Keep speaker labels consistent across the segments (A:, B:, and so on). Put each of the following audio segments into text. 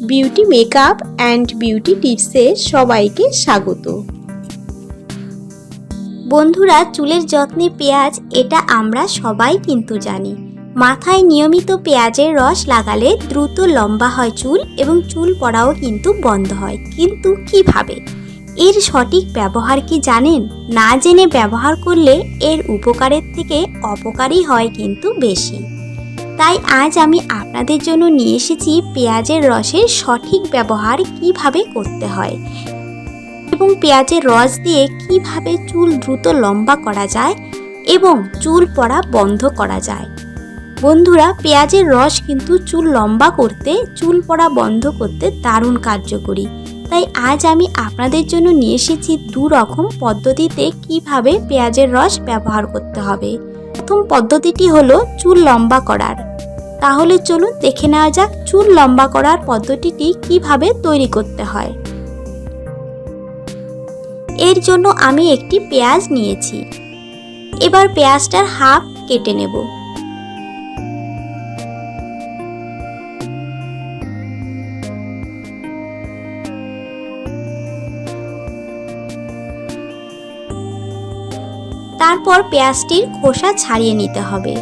A: Beauty makeup and beauty টিপসে সবাইকে স্বাগত।
B: বন্ধুরা, চুলের যত্নে পেঁয়াজ, এটা আমরা সবাই কিন্তু জানি। মাথায় নিয়মিত পেঁয়াজের রস লাগালে দ্রুত লম্বা হয় চুল এবং চুল পড়াও কিন্তু বন্ধ হয়। কিন্তু কীভাবে? এর সঠিক ব্যবহার কি জানেন? না জেনে ব্যবহার করলে এর উপকারের থেকে অপকারই হয় কিন্তু বেশি। তাই আজ আমি আপনাদের জন্য নিয়ে এসেছি পেঁয়াজের রসের সঠিক ব্যবহার কীভাবে করতে হয় এবং পেঁয়াজের রস দিয়ে কীভাবে চুল দ্রুত লম্বা করা যায় এবং চুল পড়া বন্ধ করা যায়। বন্ধুরা, পেঁয়াজের রস কিন্তু চুল লম্বা করতে, চুল পড়া বন্ধ করতে দারুণ কার্যকরী। তাই আজ আমি আপনাদের জন্য নিয়ে এসেছি দু রকম পদ্ধতিতে কীভাবে পেঁয়াজের রস ব্যবহার করতে হবে। প্রথম পদ্ধতিটি হলো চুল লম্বা করার। তাহলে চলুন দেখে নেওয়া যাক চুল লম্বা করার পদ্ধতিটি কীভাবে তৈরি করতে হয়। এর জন্য আমি একটি পেঁয়াজ নিয়েছি। এবার পেঁয়াজটার হাফ কেটে নেব। তারপর পেঁয়াজটির খোসা ছাড়িয়ে নিতে হবে।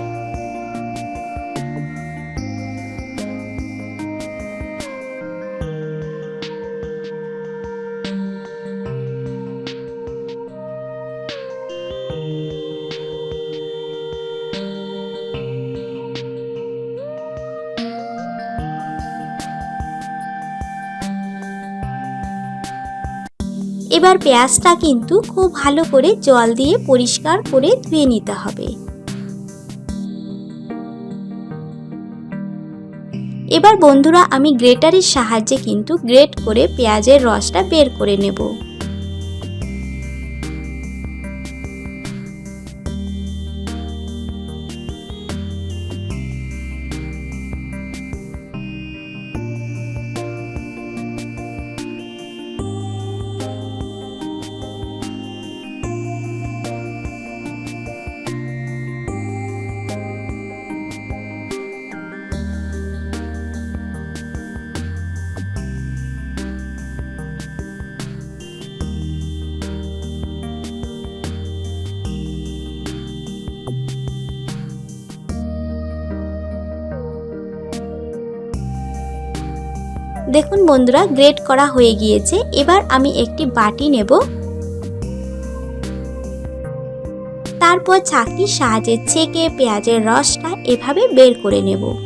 B: এবার পেঁয়াজটা কিন্তু খুব ভালো করে জল দিয়ে পরিষ্কার করে ধুয়ে নিতে হবে। এবার বন্ধুরা, আমি গ্রেটারের সাহায্যে কিন্তু গ্রেট করে পেঁয়াজের রসটা বের করে নেব। দেখুন বন্ধুরা গ্রেট করা হয়ে গিয়েছে। এবার আমি একটি বাটি নেব। তারপর ছাঁকনির সাহায্যে ছেঁকে পেঁয়াজের রসটা এভাবে বের করে নেব।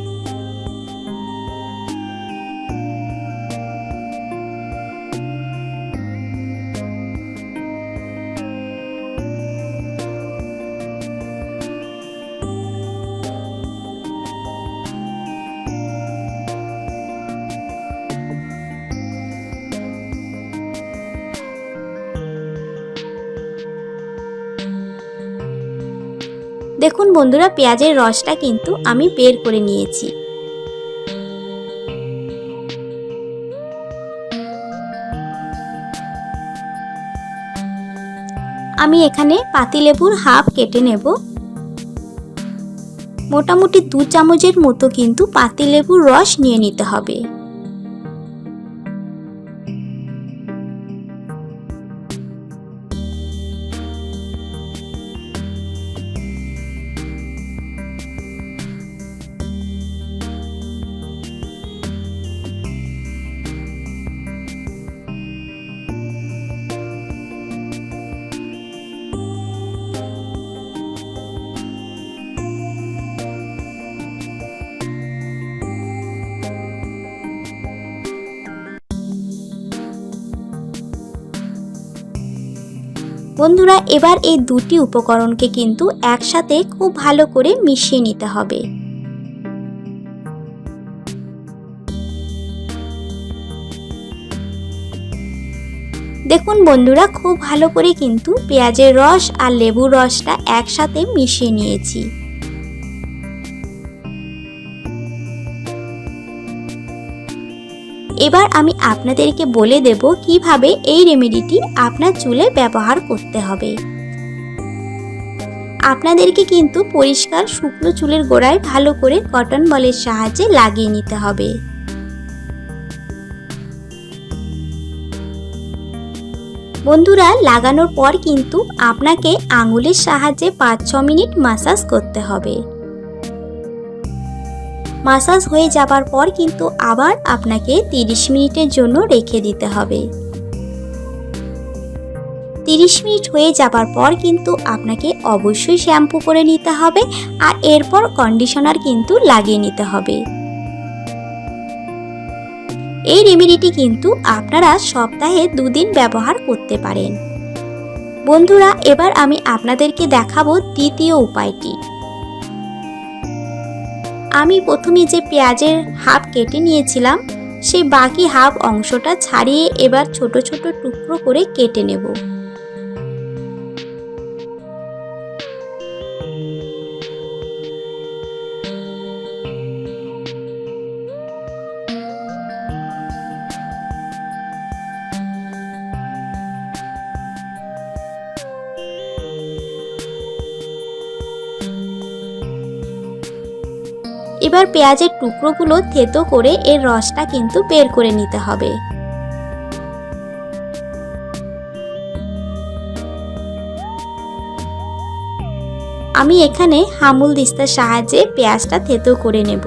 B: দেখুন বন্ধুরা, পেঁয়াজের রসটা কিন্তু আমি বের করে নিয়েছি। আমি এখানে পাতিলেবুর হাফ কেটে নেব। মোটামুটি দু চামচের মতো কিন্তু পাতিলেবুর রস নিয়ে নিতে হবে। বন্ধুরা, এবার এই দুটি উপকরণকে কিন্তু একসাথে খুব ভালো করে মিশিয়ে নিতে হবে। দেখুন বন্ধুরা, খুব ভালো করে কিন্তু পেঁয়াজের রস আর লেবুর রসটা একসাথে মিশিয়ে নিয়েছি। এবার আমি আপনাদেরকে বলে দেব কীভাবে এই রেমেডিটি আপনার চুলে ব্যবহার করতে হবে। আপনাদেরকে কিন্তু পরিষ্কার শুকনো চুলের গোড়ায় ভালো করে কটন বলের সাহায্যে লাগিয়ে নিতে হবে। বন্ধুরা, লাগানোর পর কিন্তু আপনাকে আঙুলের সাহায্যে পাঁচ ছ মিনিট মাসাজ করতে হবে। মাসাজ হয়ে যাবার পর কিন্তু আবার আপনাকে 30 মিনিটের জন্য রেখে দিতে হবে। 30 মিনিট হয়ে যাবার পর কিন্তু আপনাকে অবশ্যই শ্যাম্পু করে নিতে হবে আর এরপর কন্ডিশনার কিন্তু লাগিয়ে নিতে হবে। এই রেমেডিটি কিন্তু আপনারা সপ্তাহে দুদিন ব্যবহার করতে পারেন। বন্ধুরা, এবার আমি আপনাদেরকে দেখাবো দ্বিতীয় উপায়টি। আমি প্রথমে যে পেঁয়াজের হাফ কেটে নিয়েছিলাম, সে বাকি হাফ অংশটা ছাড়িয়ে এবার ছোট ছোট টুকরো করে কেটে নেব। এবার পেঁয়াজের টুকরোগুলো থেতো করে এর রসটা কিন্তু বের করে নিতে হবে। আমি এখানে হামুল দিস্তার সাহায্যে পেঁয়াজটা থেতো করে নেব।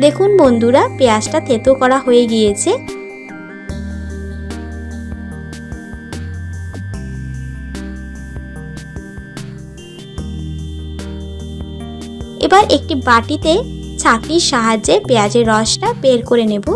B: দেখুন বন্ধুরা, পেঁয়াজটা থেতো করা হয়ে গিয়েছে। এবার একটি বাটিতে ছাঁকনির সাহায্যে পেঁয়াজের রসটা বের করে নেব।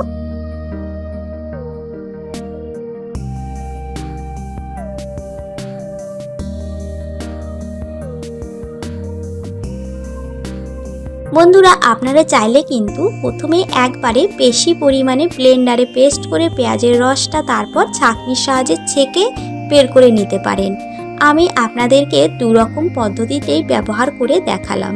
B: বন্ধুরা, আপনারা চাইলে কিন্তু প্রথমে একবারে বেশি পরিমাণে ব্লেন্ডারে পেস্ট করে পেঁয়াজের রসটা তারপর ছাঁকনির সাহায্যে ছেঁকে বের করে নিতে পারেন। আমি আপনাদেরকে দুরকম পদ্ধতিতেই ব্যবহার করে দেখালাম।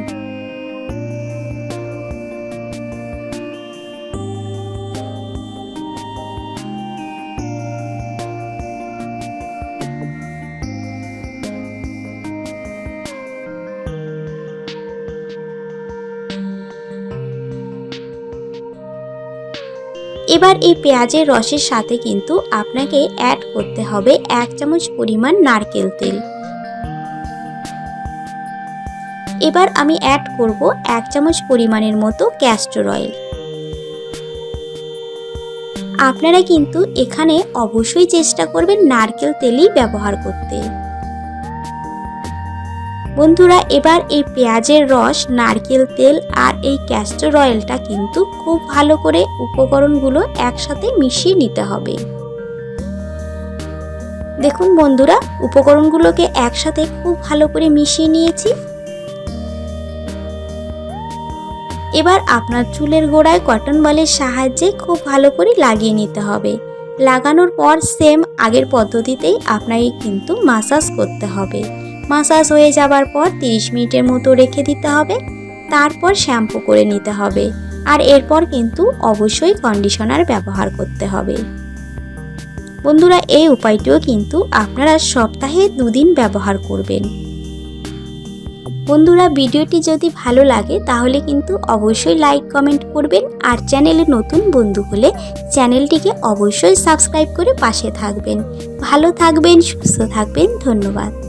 B: এবার এই পেঁয়াজের রসের সাথে কিন্তু আপনাকে অ্যাড করতে হবে এক চামচ পরিমাণ নারকেল তেল। এবার আমি অ্যাড করব এক চামচ পরিমাণের মতো ক্যাস্টর অয়েল আপনারা কিন্তু এখানে অবশ্যই চেষ্টা করবেন নারকেল তেলই ব্যবহার করতে। বন্ধুরা, এবার এই পেঁয়াজের রস, নারকেল তেল আর এই ক্যাস্টর অয়েলটা কিন্তু খুব ভালো করে উপকরণগুলো একসাথে মিশিয়ে নিতে হবে। দেখুন বন্ধুরা, উপকরণগুলোকে একসাথে খুব ভালো করে মিশিয়ে নিয়েছি। এবার আপনার চুলের গোড়ায় কটন বলের সাহায্যে খুব ভালো করে লাগিয়ে নিতে হবে। লাগানোর পর সেম আগের পদ্ধতিতেই আপনাকে কিন্তু মাসাজ করতে হবে। মাসাজ হয়ে যাবার পর 30 মিনিটের মতো রেখে দিতে হবে। তারপর শ্যাম্পু করে নিতে হবে। আর এরপর কিন্তু অবশ্যই কন্ডিশনার ব্যবহার করতে হবে। বন্ধুরা, এই উপায়টিও কিন্তু আপনারা সপ্তাহে দুদিন ব্যবহার করবেন। বন্ধুরা, ভিডিওটি যদি ভালো লাগে, তাহলে কিন্তু অবশ্যই লাইক, কমেন্ট করবেন। আর চ্যানেলে নতুন বন্ধু হলে চ্যানেলটিকে অবশ্যই সাবস্ক্রাইব করে পাশে থাকবেন। ভালো থাকবেন, সুস্থ থাকবেন। ধন্যবাদ।